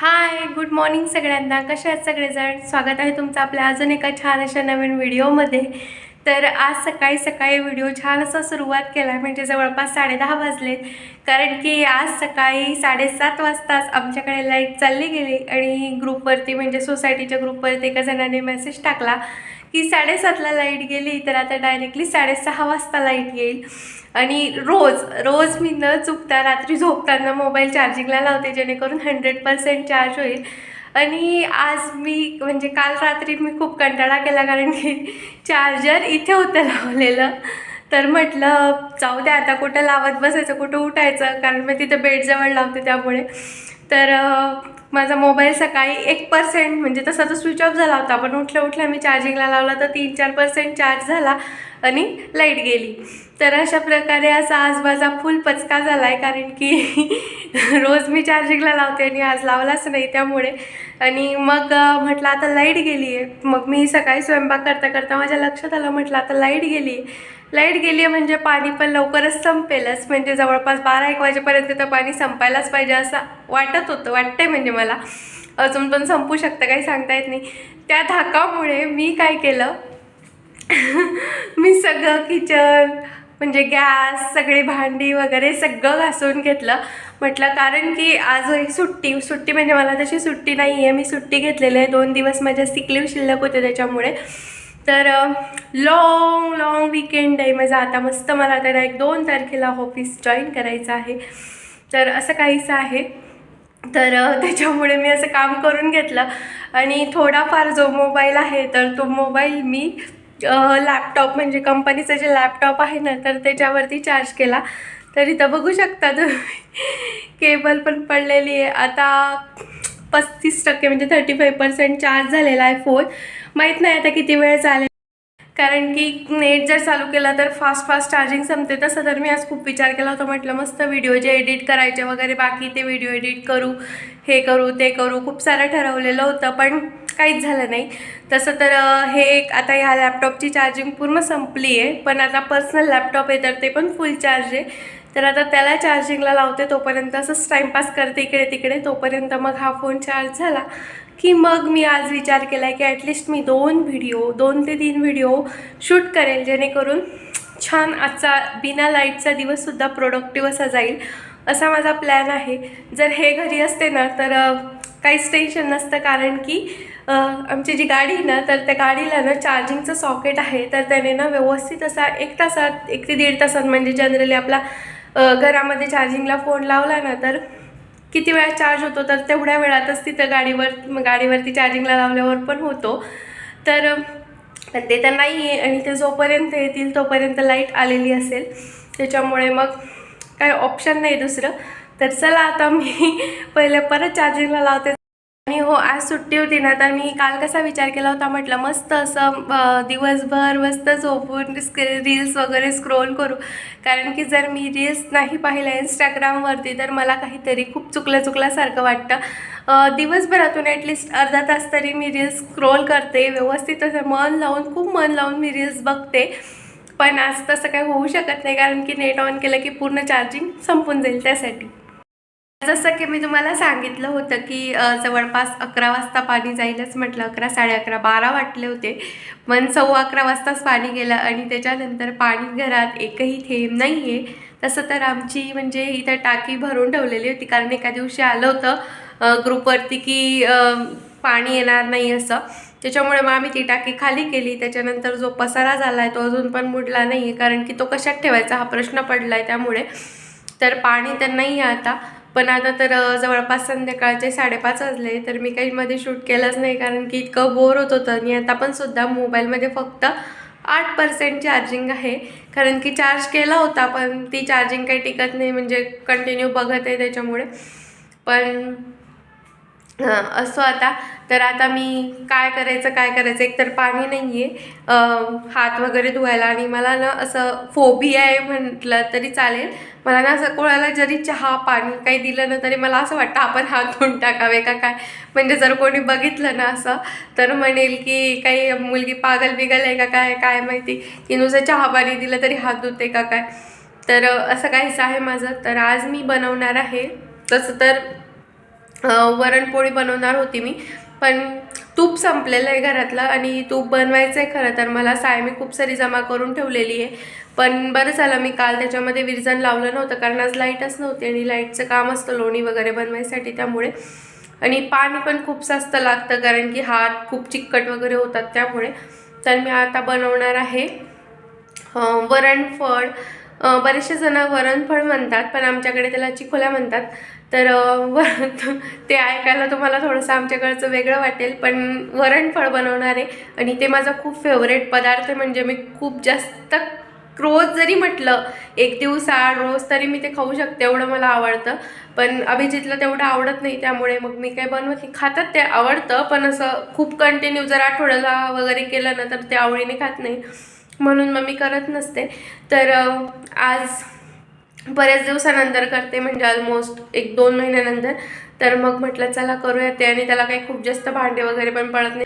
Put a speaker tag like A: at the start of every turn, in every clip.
A: Hi good morning सगळ्यांना. कशा आहेत सगळेजण? स्वागत आहे तुमचं आपल्या अजून एका छान अशा नवीन व्हिडिओमध्ये. तर आज सकाळी सकाळी व्हिडिओ छान असा सुरुवात केला आहे म्हणजे जवळपास साडेदहा वाजलेत. कारण की आज सकाळी साडेसात वाजताच आमच्याकडे लाइट चालली गेली आणि ग्रुपवरती म्हणजे सोसायटीच्या ग्रुपवरती एका जणाने मेसेज टाकला. की साडेसातला लाइट गेली तर आता डायरेक्टली साडेसहा वाजता लाइट येईल. आणि रोज रोज मी न चुकता रात्री झोपताना मोबाईल चार्जिंगला लावते जेणेकरून हंड्रेड पर्सेंट चार्ज होईल. आणि आज मी म्हणजे काल रात्री मी खूप कंटाळा केला कारण की चार्जर इथे होतं लावलेलं. तर म्हटलं जाऊ द्या आता कुठं लावत बसायचं कुठं उठायचं? कारण मी तिथं बेडजवळ लावते त्यामुळे. तर माझा मोबाईल सकाळी एक पर्सेंट म्हणजे तसा तो स्विच ऑफ झाला होता. पण उठल्या उठल्या मी चार्जिंगला लावला तर तीन चार पर्सेंट चार्ज झाला आणि लाइट गेली. तर अशा प्रकारे असा आज माझा फुल पचका झाला आहे कारण की रोज मी चार्जिंगला लावते आणि आज लावलाच नाही त्यामुळे आणि मग म्हटलं आता लाइट गेली आहे मग मी सकाळी स्वयंपाक करता करता माझ्या लक्षात आलं म्हटलं आता लाइट गेली आहे लाइट गेली आहे म्हणजे पाणी पण लवकरच संपेलच. म्हणजे जवळपास बारा एक वाजेपर्यंत तर पाणी संपायलाच पाहिजे असं वाटत होतं वाटतंय म्हणजे मला. अजून पण संपू शकतं काही सांगता येत नाही. त्या धाकामुळे मी काय केलं? मी सगळं किचन म्हणजे गॅस सगळी भांडी वगैरे सगळं घासून घेतलं. म्हटलं कारण की आज एक सुट्टी सुट्टी म्हणजे मला तशी सुट्टी नाही आहे मी सुट्टी घेतलेली आहे. दोन दिवस माझ्या सिकलीव शिल्लक होते त्याच्यामुळे. तर लॉंग लॉंग विकेंड आहे माझा. आता मस्त मला तर एक दोन तारखेला ऑफिस जॉईन करायचं आहे. तर असं काहीचं आहे. तर त्याच्यामुळे मी असं काम करून घेतलं. आणि थोडाफार जो मोबाईल आहे तर तो मोबाईल मी लॅपटॉप म्हणजे कंपनीचं जे लॅपटॉप आहे ना तर त्याच्यावरती चार्ज केला. तर इथं बघू शकता तुम्ही. केबल पण पडलेली आहे. आता पस्तीस टक्के म्हणजे थर्टी फाईव्ह पर्सेंट चार्ज झालेला आहे फोन माहीत नाही आता किती वेळ चालेल. कारण की नेट जर चालू केला तर फास्ट फास्ट चार्जिंग संपते. तसं तर मी आज खूप विचार केला होता. म्हटलं मस्त व्हिडिओ जे एडिट करायचे वगैरे बाकी ते व्हिडिओ एडिट करू हे करू ते करू. खूप सारं ठरवलेलं होतं पण काहीच झालं नाही. तसं तर हे एक आता ह्या लॅपटॉपची चार्जिंग पूर्ण संपली आहे. पण आता पर्सनल लॅपटॉप आहे तर ते पण फुल चार्ज आहे. तर आता त्याला चार्जिंगला लावते तोपर्यंत असंच टाईमपास करते इकडे तिकडे. तोपर्यंत मग हा फोन चार्ज झाला. की मग मी आज विचार केला आहे की ॲटलिस्ट मी दोन व्हिडिओ दोन ते तीन व्हिडिओ शूट करेल जेणेकरून छान आजचा बिना लाईटचा दिवससुद्धा प्रोडक्टिव्ह असा जाईल असा माझा प्लॅन आहे. जर हे घरी असते ना तर काहीच टेन्शन नसतं. कारण की आमची जी गाडी आहे ना तर त्या गाडीला ना चार्जिंगचं सॉकेट आहे. तर त्याने ना व्यवस्थित असा एक तासात एक ते दीड तासात म्हणजे जनरली आपला घरामध्ये चार्जिंगला फोन लावला ना तर किती वेळा चार्ज होतो तर तेवढ्या वेळातच तिथं गाडीवर मग गाडीवरती चार्जिंगला लावल्यावर पण होतो. तर पण ते तर नाही आहे आणि ते जोपर्यंत येतील तोपर्यंत लाइट आलेली असेल. त्याच्यामुळे मग काही ऑप्शन नाही दुसरं. तर चला आता मी पहिले परत चार्जिंगला लावते. आणि हो आज सुट्टी होती ना तर मी काल कसा विचार केला होता म्हटलं मस्त असं दिवसभर मस्त झोपून रील्स वगैरे स्क्रोल करू. कारण की जर मी रील्स नाही पाहिल्या इंस्टाग्रामवरती तर मला काहीतरी खूप चुकलं चुकल्यासारखं वाटतं. दिवसभरातून ॲटलिस्ट अर्धा तास तरी मी रील्स स्क्रोल करते व्यवस्थित असं मन लावून खूप मन लावून मी रील्स बघते. पण आज तसं काही होऊ शकत नाही कारण की नेट ऑन केलं की पूर्ण चार्जिंग संपून जाईल त्यासाठी. जसं की मी तुम्हाला सांगितलं होतं की जवळपास अकरा वाजता पाणी जाईलच म्हटलं. अकरा साडे अकरा बारा वाटले होते. पण सव्वा अकरा वाजताच पाणी गेलं आणि त्याच्यानंतर पाणी घरात एकही थेंब नाही आहे तसं तर आमची म्हणजे इथं टाकी भरून ठेवलेली होती. कारण एका दिवशी आलं होतं ग्रुपवरती की पाणी येणार नाही असं. त्याच्यामुळे मग आम्ही ती टाकी खाली केली. त्याच्यानंतर जो पसारा झाला आहे तो अजून पण मुडला नाही आहे कारण की तो कशात ठेवायचा हा प्रश्न पडला आहे त्यामुळे. तर पाणी तर नाही आहे आता. पण आता तर जवळपास संध्याकाळचे साडेपाच वाजले तर मी काही मध्ये शूट केलंच नाही कारण की इतकं बोर होत होतं. आणि आता पण सुद्धा मोबाईलमध्ये फक्त आठ पर्सेंट चार्जिंग आहे. कारण की चार्ज केला होता पण ती चार्जिंग काही टिकत नाही म्हणजे कंटिन्यू बघत आहे त्याच्यामुळे. पण असो आता. तर आता मी काय करायचं काय करायचं एक तर पाणी नाही आहे हात वगैरे धुवायला आणि मला ना असं फोबिया आहे म्हटलं तरी चालेल. मला ना असं कोणाला जरी चहा पाणी काही दिलं ना तरी मला असं वाटतं आपण हात धुवून टाकावे का काय? म्हणजे जर कोणी बघितलं ना असं तर म्हणेल की काही मुलगी पागल बिगल आहे का काय काय माहिती? की नुसतं चहा पाणी दिलं तरी हात धुते का काय? तर असं काहीच आहे माझं. तर आज मी बनवणार आहे. तसं तर वरणपोळी बनवणार होती मी. पण तूप संपलेलं आहे घरातलं आणि तूप बनवायचं आहे खरं तर. मला साय मी खूप सारी जमा करून ठेवलेली आहे. पण बरं झालं मी काल त्याच्यामध्ये विरजण लावलं नव्हतं कारण आज लाईटच नव्हती आणि लाईटचं काम असतं लोणी वगैरे बनवायसाठी त्यामुळे. आणि पाणी पण खूप जास्त लागतं कारण की हात खूप चिकट वगैरे होतात त्यामुळे. तर मी आता बनवणार आहे वरणफळ बरेचसे जण वरणफळ म्हणतात पण आमच्याकडे त्याला चिखोल्या म्हणतात. तर वर ते ऐकायला तुम्हाला थोडंसं आमच्याकडचं वेगळं वाटेल पण वरणफळ बनवणार आहे. आणि ते माझा खूप फेवरेट पदार्थ म्हणजे मी खूप जास्त रोज जरी म्हटलं एक दिवसाआड रोज तरी मी ते खाऊ शकते एवढं मला आवडतं. पण अभिजितला तेवढं आवडत नाही त्यामुळे मग मी काय बनवत नाही. खातात ते आवडतं पण असं खूप कंटिन्यू जर आठवड्याला वगैरे केलं ना तर ते आवडीने खात नाही. म्हणून मग मी करत नसते. तर आज बऱ्याच दिवसानंतर करते म्हणजे ऑलमोस्ट एक दोन महिन्यानंतर. तर मग म्हटलं चला करूया ते आणि त्याला काही खूप जास्त भांडे वगैरे पण पडत नाही.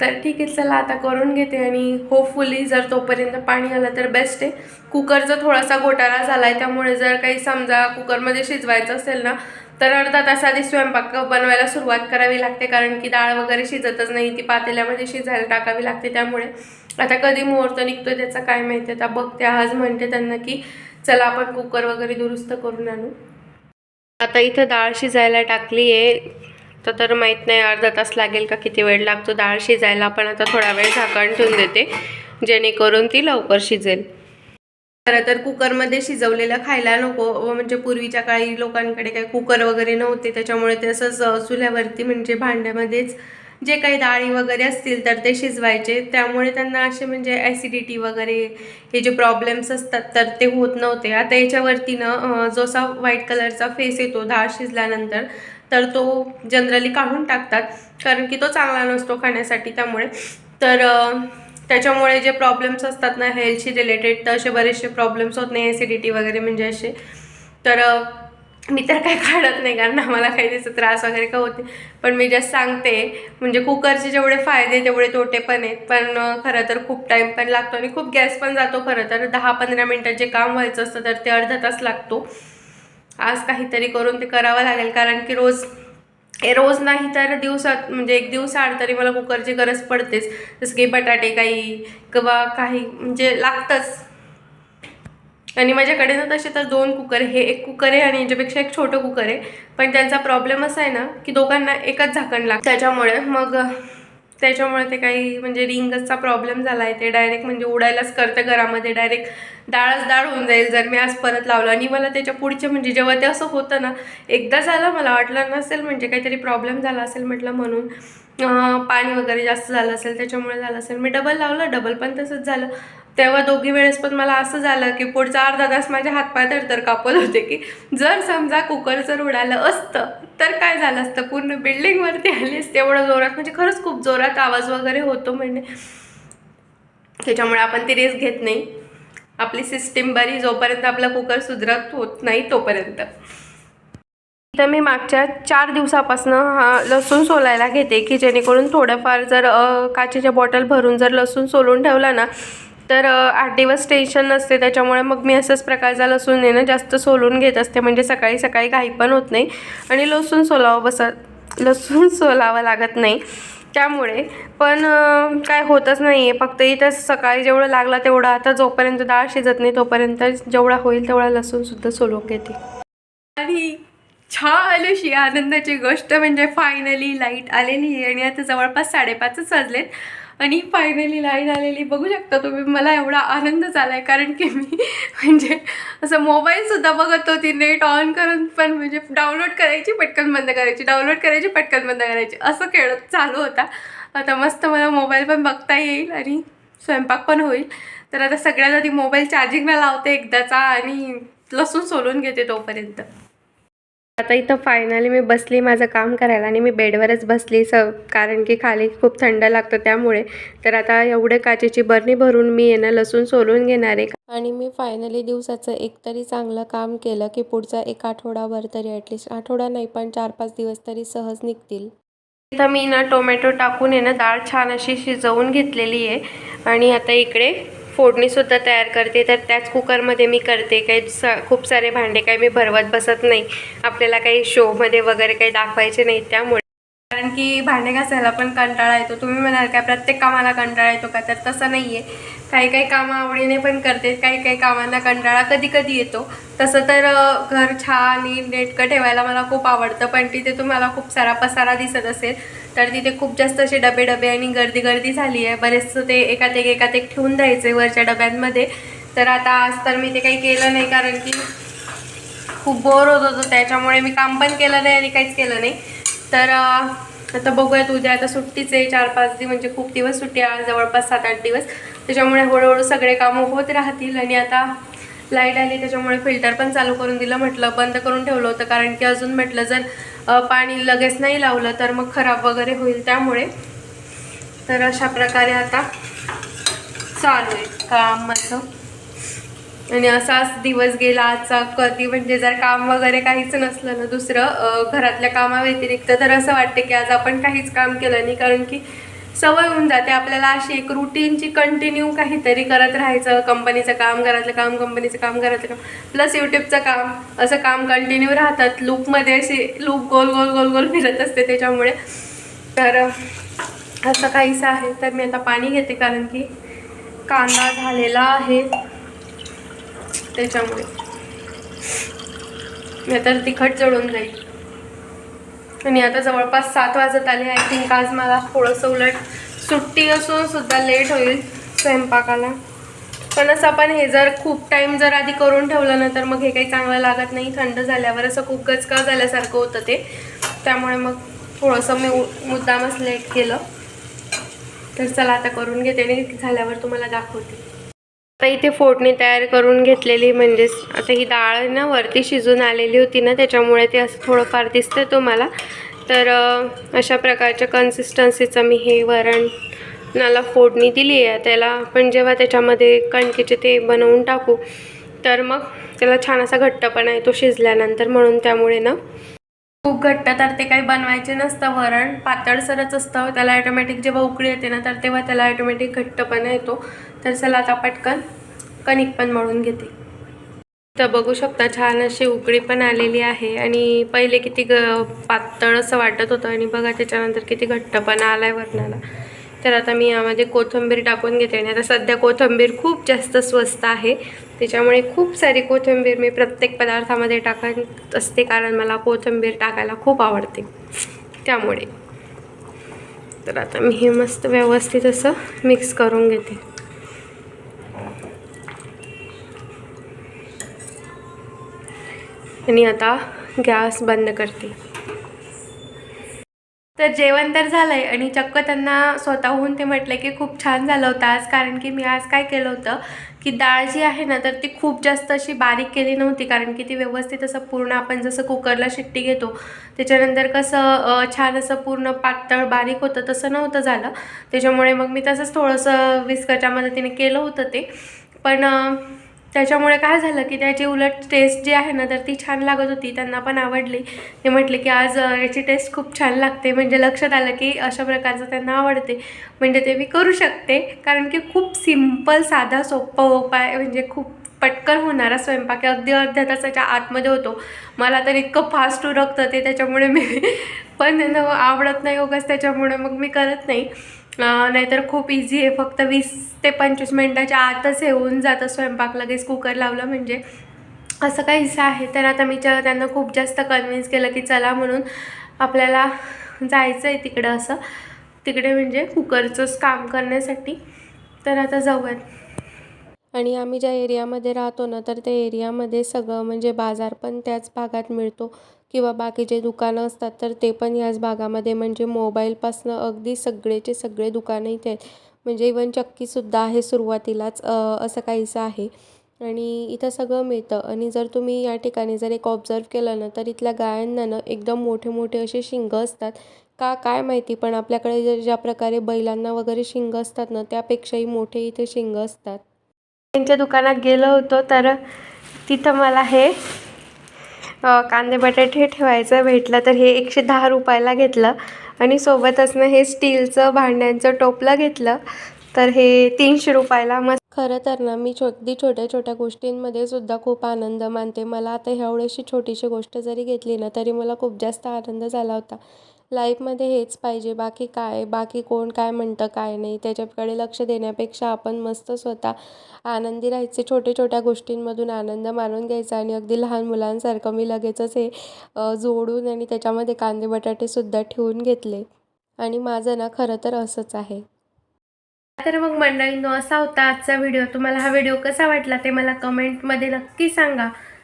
A: तर ठीक आहे चला आता करून घेते आणि होपफुली जर तोपर्यंत पाणी आलं तर बेस्ट आहे. कुकरचा थोडासा घोटाळा झाला आहे त्यामुळे जर काही समजा कुकरमध्ये शिजवायचं असेल ना तर अर्धा तास आधी स्वयंपाक बनवायला सुरुवात करावी लागते कारण की डाळ वगैरे शिजतच नाही ती पातेल्यामध्ये शिजायला टाकावी लागते त्यामुळे. आता कधी मुहूर्त निघतोय त्याचा काय माहिती आता बघते आज म्हणते त्यांना की चला आपण कुकर वगैरे दुरुस्त करून आणू. आता इथं डाळ शिजायला टाकली आहे तर तर माहीत नाही अर्धा तास लागेल का किती वेळ लागतो डाळ शिजायला पण आता थोडा वेळ झाकण ठेवून देते जेणेकरून ती लवकर शिजेल. खरं तर कुकरमध्ये शिजवलेलं खायला नको व म्हणजे पूर्वीच्या काळी लोकांकडे काही कुकर वगैरे नव्हते त्याच्यामुळे ते असंच चुल्यावरती म्हणजे भांड्यामध्येच जे काही डाळी वगैरे असतील तर ते शिजवायचे. त्यामुळे त्यांना असे म्हणजे ॲसिडिटी वगैरे हे जे प्रॉब्लेम्स असतात तर ते होत नव्हते. आता याच्यावरतीनं जो असा व्हाईट कलरचा फेस येतो डाळ शिजल्यानंतर तर तो जनरली काढून टाकतात. कारण की तो चांगला नसतो खाण्यासाठी त्यामुळे. तर त्याच्यामुळे जे प्रॉब्लेम्स असतात ना हेल्थशी रिलेटेड तर असे बरेचसे प्रॉब्लेम्स होत नाही ॲसिडिटी वगैरे म्हणजे असे. तर मी तर काय काढत नाही कारण आम्हाला काही त्याचा त्रास वगैरे का होते पण मी जस्ट सांगते म्हणजे कुकरचे जेवढे फायदे तेवढे तोटे पण आहेत. पण खरं तर खूप टाईम पण लागतो आणि खूप गॅस पण जातो खरं तर. दहा पंधरा मिनटात जे काम व्हायचं असतं तर ते अर्धा तास लागतो. आज काहीतरी करून ते करावं लागेल कारण की रोज रोज नाही तर दिवसात म्हणजे एक दिवसाआड तरी मला कुकरची गरज पडतेच. जसं की बटाटे काही किंवा काही म्हणजे लागतंच. आणि माझ्याकडे ना तसे तर दोन कुकर हे एक कुकर आहे आणि याच्यापेक्षा एक छोटं कुकर आहे. पण त्यांचा प्रॉब्लेम असा आहे ना की दोघांना एकच झाकण लागतं. त्याच्यामुळे मग त्याच्यामुळे ते काही म्हणजे रिंगचा प्रॉब्लेम झाला आहे ते डायरेक्ट म्हणजे उडायलाच करतं घरामध्ये. डायरेक्ट डाळच डाळ होऊन जाईल जर मी आज परत लावलं. आणि मला त्याच्या पुढचे म्हणजे जेव्हा ते असं होतं ना एकदा झालं मला वाटलं नसेल म्हणजे काहीतरी प्रॉब्लेम झाला असेल म्हटलं म्हणून. पाणी वगैरे जास्त झालं असेल त्याच्यामुळे झालं असेल. मी डबल लावलं डबल पण तसंच झालं. तेव्हा दोघी वेळेस पण मला असं झालं की पुढचा अर्धा तास माझे हातपाय तर कापत होते की जर समजा कुकर जर उडालं असतं तर काय झालं असतं? पूर्ण बिल्डिंगवरती आली असते. एवढं जोरात म्हणजे खरंच खूप जोरात आवाज वगैरे होतो म्हणजे. त्याच्यामुळे आपण ती रिस्क घेत नाही. आपली सिस्टीम बरी जोपर्यंत आपला कुकर सुधरत होत नाही तोपर्यंत. तर मी मागच्या चार दिवसापासून हा लसूण सोलायला घेते की जेणेकरून थोडंफार जर काचेच्या बॉटल भरून जर लसूण सोलून ठेवला ना तर आठ दिवस टेन्शन नसते. त्याच्यामुळे मग मी असंच प्रकारचा लसूण आहे ना जास्त सोलून घेत असते. म्हणजे सकाळी सकाळी घाई पण होत नाही. आणि लसूण सोलावं बसत लसूण सोलावं लागत नाही. त्यामुळे पण काय होतच नाही आहे फक्त इथं सकाळी जेवढं लागलं तेवढं आता जोपर्यंत डाळ शिजत नाही तोपर्यंत जेवढा होईल तेवढा लसूणसुद्धा सोलून घेते. आणि छान अशी आनंदाची गोष्ट म्हणजे फायनली लाइट आलेली आहे आणि आता जवळपास साडेपाचच वाजलेत. आणि फायनली लाईन आलेली बघू शकता तुम्ही मला एवढा आनंद झाला आहे कारण की मी म्हणजे असं मोबाईलसुद्धा बघत होती नेट ऑन करून पण म्हणजे डाउनलोड करायची पटकन बंद करायची डाउनलोड करायची पटकन बंद करायची. असं खेळत चालू होता. आता मस्त मला मोबाईल पण बघता येईल आणि स्वयंपाक पण होईल. तर आता सगळ्यात आधी मोबाईल चार्जिंगला लावते एकदाचा आणि लसूण सोलून घेते तोपर्यंत. आता इथं फायनली मी बसली माझं काम करायला आणि मी बेडवरच बसली. स कारण की खाली खूप थंड लागतं त्यामुळे. तर आता एवढे काचेची बरणी भरून मी येणं लसूण सोलून घेणार आहे. आणि मी फायनली दिवसाचं एक तरी चांगलं काम केलं की पुढचा एक आठवडाभर तरी ॲटलिस्ट आठवडा नाही पण चार पाच दिवस तरी सहज निघतील. इथं मी ना टोमॅटो टाकून आहे ना डाळ छान अशी शिजवून घेतलेली आहे. आणि आता इकडे फोडणीसुद्धा तयार करते. तर त्याच कुकरमध्ये मी करते. काही स खूप सारे भांडे काही मी भरवत बसत नाही. आपल्याला काही शोमध्ये वगैरे काही दाखवायचे नाही. त्यामुळे कारण की भांडे घासायला पण कंटाळा येतो. तुम्ही म्हणाल काय प्रत्येक कामाला कंटाळा येतो का? तर तसं नाही आहे काही काही कामं आवडीने पण करते काही काही कामांना कंटाळा कधी कधी येतो. तसं तर घर छान नीट नेटकं ठेवायला मला खूप आवडतं. पण तिथे तुम्हाला खूप सारा पसारा दिसत असेल तर तिथे खूप जास्त असे डबे डबे आणि गर्दी गर्दी झाली आहे बरेचसं ते एकात एक एकात एक ठेवून द्यायचे वरच्या डब्यांमध्ये. तर आता आज तर मी ते काही केलं नाही कारण की खूप बोर होत होतं. त्याच्यामुळे मी काम पण केलं नाही आणि काहीच केलं नाही. तर आता बघूयात उद्या आता सुट्टीच आहे चार पाच दिवस म्हणजे खूप दिवस सुट्टी आहे आज जवळपास सात आठ दिवस. त्याच्यामुळे हळूहळू सगळे कामं होत राहतील आणि आता लाइट आली त्याच्यामुळे फिल्टर पण चालू करून दिलं म्हटलं बंद करून ठेवलं होतं. कारण की अजून म्हटलं जर पाणी लगेच नाही लावलं तर मग खराब वगैरे होईल त्यामुळे. तर अशा प्रकारे आता चालू आहे काम माझं. आणि असाच दिवस गेला आजचा कधी म्हणजे जर काम वगैरे काहीच नसलं ना दुसरं घरातल्या कामाव्यतिरिक्त तर असं वाटते की आज आपण काहीच काम केलं नाही. कारण की सवय होऊन जाते आपल्याला अशी एक रुटीनची कंटिन्यू काहीतरी करत राहायचं. कंपनीचं काम घरातलं काम कंपनीचं काम घरातलं काम. प्लस यूट्यूबचं काम असं काम कंटिन्यू राहतात. लूपमध्ये अशी लूप गोल गोल गोल गोल फिरत असते त्याच्यामुळे. तर असं काहीसं आहे. तर मी आता पाणी घेते कारण की कांदा झालेला आहे. त्याच्यामुळे. तर तिखट जळून जाईल. आणि आता जवळपास सात वाजत आले आय थिंक आज मला थोडंसं उलट सुट्टी असून सुद्धा लेट होईल स्वयंपाकाला. पण असं आपण हे जर खूप टाईम जर आधी करून ठेवलं ना तर मग हे काही चांगलं लागत नाही. थंड झाल्यावर असं खूप गचका झाल्यासारखं होतं ते. त्यामुळे मग थोडंसं मी उ- मुद्दामच लेट केलं. तर चला आता करून घेते आणि झाल्यावर तुम्हाला दाखवते. आता इथे फोडणी तयार करून घेतलेली म्हणजेच आता ही डाळ ना वरती शिजून आलेली होती ना त्याच्यामुळे ते असं थोडंफार दिसतं तुम्हाला. तर अशा प्रकारच्या कन्सिस्टन्सीचं मी हे वरणाला फोडणी दिली आहे. त्याला आपण जेव्हा त्याच्यामध्ये कणकेचे ते बनवून टाकू तर मग त्याला छान असा घट्टपणा येतो शिजल्यानंतर म्हणून त्यामुळे ना. खूप घट्ट तर ते काही बनवायचे नसतं. वरण पातळसरच असतं. त्याला ॲटोमॅटिक जेव्हा उकळी येते ना तर तेव्हा त्याला ॲटोमॅटिक घट्टपणा येतो. तर चला आता पटकन कणिक पण मळून घेते. तर बघू शकता छान अशी उकळी पण आलेली आहे. आणि पहिले किती ग पातळ असं वाटत होतं. आणि बघा त्याच्यानंतर किती घट्टपणा आला आहे वरणाला. तर आता मी यामध्ये कोथिंबीर टाकून घेते. आणि आता सध्या कोथिंबीर खूप जास्त स्वस्त आहे. त्याच्यामुळे खूप सारी कोथिंबीर मी प्रत्येक पदार्थामध्ये टाकत असते कारण मला कोथिंबीर टाकायला खूप आवडते. त्यामुळे. तर आता मी हे मस्त व्यवस्थित असं मिक्स करून घेते. आणि आता गॅस बंद करते. तर जेवण तर झालं आहे आणि चक्क त्यांना स्वतःहून ते म्हटलं की खूप छान झालं होतं आज कारण की मी आज काय केलं होतं? की डाळ जी आहे ना तर ती खूप जास्त अशी बारीक केली नव्हती कारण की ती व्यवस्थित असं पूर्ण आपण जसं कुकरला शिट्टी घेतो त्याच्यानंतर कसं छान असं पूर्ण पातळ बारीक होतं तसं नव्हतं झालं. त्याच्यामुळे मग मी तसंच थोडंसं विस्कच्या मदतीने केलं होतं ते. पण त्याच्यामुळे काय झालं की त्याची उलट टेस्ट जी आहे ना तर ती छान लागत होती. त्यांना पण आवडली. ते म्हटले की आज याची टेस्ट खूप छान लागते. म्हणजे लक्षात आलं की अशा प्रकारचं त्यांना आवडते. म्हणजे ते मी करू शकते. कारण की खूप सिंपल साधा सोपा उपाय म्हणजे खूप पटकन होणारा स्वयंपाक आहे अगदी अर्ध्या तासाच्या आतमध्ये होतो. मला तर इतकं फास्ट उरकतं ते त्याच्यामुळे मी पण आवडत नाही उगाच त्याच्यामुळे मग मी करत नाही. नाहीतर खूप इझी आहे. फक्त वीस ते पंचवीस मिनटाच्या आतच हे होऊन जातं स्वयंपाक. लगेच कुकर लावलं म्हणजे असं काहीसं आहे. तर आता मी त्यांना खूप जास्त कन्व्हिन्स केलं की चला म्हणून आपल्याला जायचं आहे तिकडं असं. तिकडे म्हणजे कुकरचंच काम करण्यासाठी. तर आता जाऊयात. आणि आम्ही ज्या एरियामध्ये राहतो ना तर त्या एरियामध्ये सगळं म्हणजे बाजार पण त्याच भागात मिळतो किंवा बाकीचे दुकानं असतात तर ते पण याच भागामध्ये. म्हणजे मोबाईलपासनं अगदी सगळेचे सगळे दुकानं इथे आहेत. म्हणजे इवन चक्कीसुद्धा आहे सुरुवातीलाच असं काहीसं आहे. आणि इथं सगळं मिळतं. आणि जर तुम्ही या ठिकाणी जर एक ऑब्झर्व केलं ना तर इथल्या गायांना ना एकदम मोठे मोठे असे शिंग असतात. का काय माहिती पण आपल्याकडे जर ज्या प्रकारे बैलांना वगैरे शिंग असतात ना त्यापेक्षाही मोठे इथे शिंग असतात. त्यांच्या दुकानात गेलो होतो तर तिथं मला हे कांदे बटाटे ठेवायचं भेटलं तर हे एकशे दहा रुपयाला घेतलं. आणि सोबतच ना हे स्टीलचं भांड्यांचं टोपलं घेतलं तर हे तीनशे रुपयाला मस्त. खरं तर ना मी छो अगदी छोट्या छोट्या गोष्टींमध्ये सुद्धा खूप आनंद मानते. मला आता एवढीशी छोटीशी गोष्ट जरी घेतली ना तरी मला खूप जास्त आनंद झाला होता. लाईफमध्ये हेच पाहिजे. बाकी काय? बाकी कोण काय म्हणतं काय नाही? त्याच्याकडे लक्ष देण्यापेक्षा आपण मस्त स्वतः आनंदी राहायचे. छोट्या छोट्या गोष्टींमधून आनंद मानून घ्यायचा आणि अगदी लहान मुलांसारखं मी लगेचच हे जोडून आणि त्याच्यामध्ये कांदे बटाटेसुद्धा ठेवून घेतले. आणि माझं ना खरं तर असंच आहे. तर मग मंडळींनो असा होता आजचा व्हिडिओ. तुम्हाला हा व्हिडिओ कसा वाटला ते मला कमेंटमध्ये नक्की सांगा.